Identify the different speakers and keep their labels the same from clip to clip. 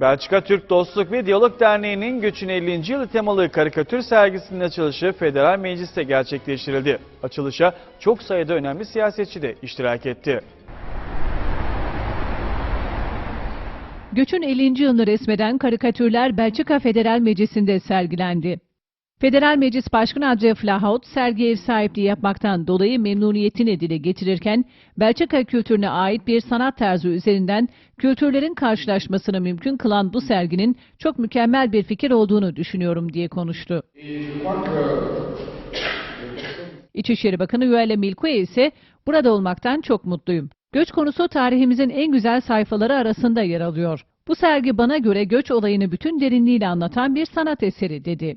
Speaker 1: Belçika Türk Dostluk ve Diyalog Derneği'nin Göçün 50. yılı temalı karikatür sergisinin açılışı Federal Meclis'te gerçekleştirildi. Açılışa çok sayıda önemli siyasetçi de iştirak etti.
Speaker 2: Göçün 50. yılını resmeden karikatürler Belçika Federal Meclisi'nde sergilendi. Federal Meclis Başkanı Adre Flahot, sergi ev sahipliği yapmaktan dolayı memnuniyetini dile getirirken, Belçika kültürüne ait bir sanat tarzı üzerinden kültürlerin karşılaşmasını mümkün kılan bu serginin çok mükemmel bir fikir olduğunu düşünüyorum diye konuştu. İçişleri Bakanı Yuele Milquet ise burada olmaktan çok mutluyum. Göç konusu tarihimizin en güzel sayfaları arasında yer alıyor. Bu sergi bana göre göç olayını bütün derinliğiyle anlatan bir sanat eseri dedi.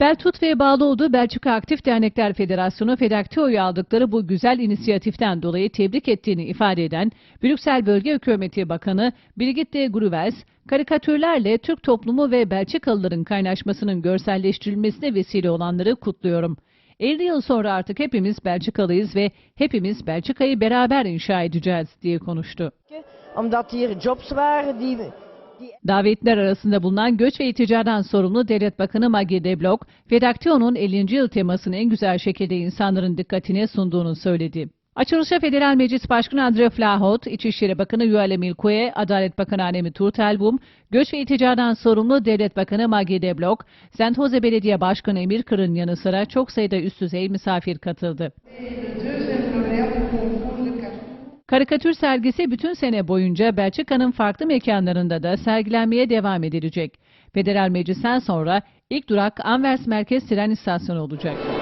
Speaker 2: Beltut ve bağlı olduğu Belçika Aktif Dernekler Federasyonu Fedaktio'yu aldıkları bu güzel inisiyatiften dolayı tebrik ettiğini ifade eden Brüksel Bölge Hükümeti Bakanı Brigitte Gruvels, karikatürlerle Türk toplumu ve Belçikalıların kaynaşmasının görselleştirilmesine vesile olanları kutluyorum. 50 yıl sonra artık hepimiz Belçikalıyız ve hepimiz Belçika'yı beraber inşa edeceğiz diye konuştu.
Speaker 3: Omdat hier jobs waren die,
Speaker 2: Davetliler arasında bulunan Göç ve İticadan sorumlu Devlet Bakanı Maggie de Blok, Fedaktio'nun 50. yıl temasını en güzel şekilde insanların dikkatine sunduğunu söyledi. Açılışa Federal Meclis Başkanı Andre Flahot, İçişleri Bakanı Yuele Milquet, Adalet Bakanı Anemi Turtelbum, Göç ve İticadan sorumlu Devlet Bakanı Maggie de Blok. Jose Belediye Başkanı Emir Kır'ın yanı sıra çok sayıda üst düzey misafir katıldı. Karikatür sergisi bütün sene boyunca Belçika'nın farklı mekanlarında da sergilenmeye devam edilecek. Federal Meclis'ten sonra ilk durak Anvers Merkez Tren İstasyonu olacak.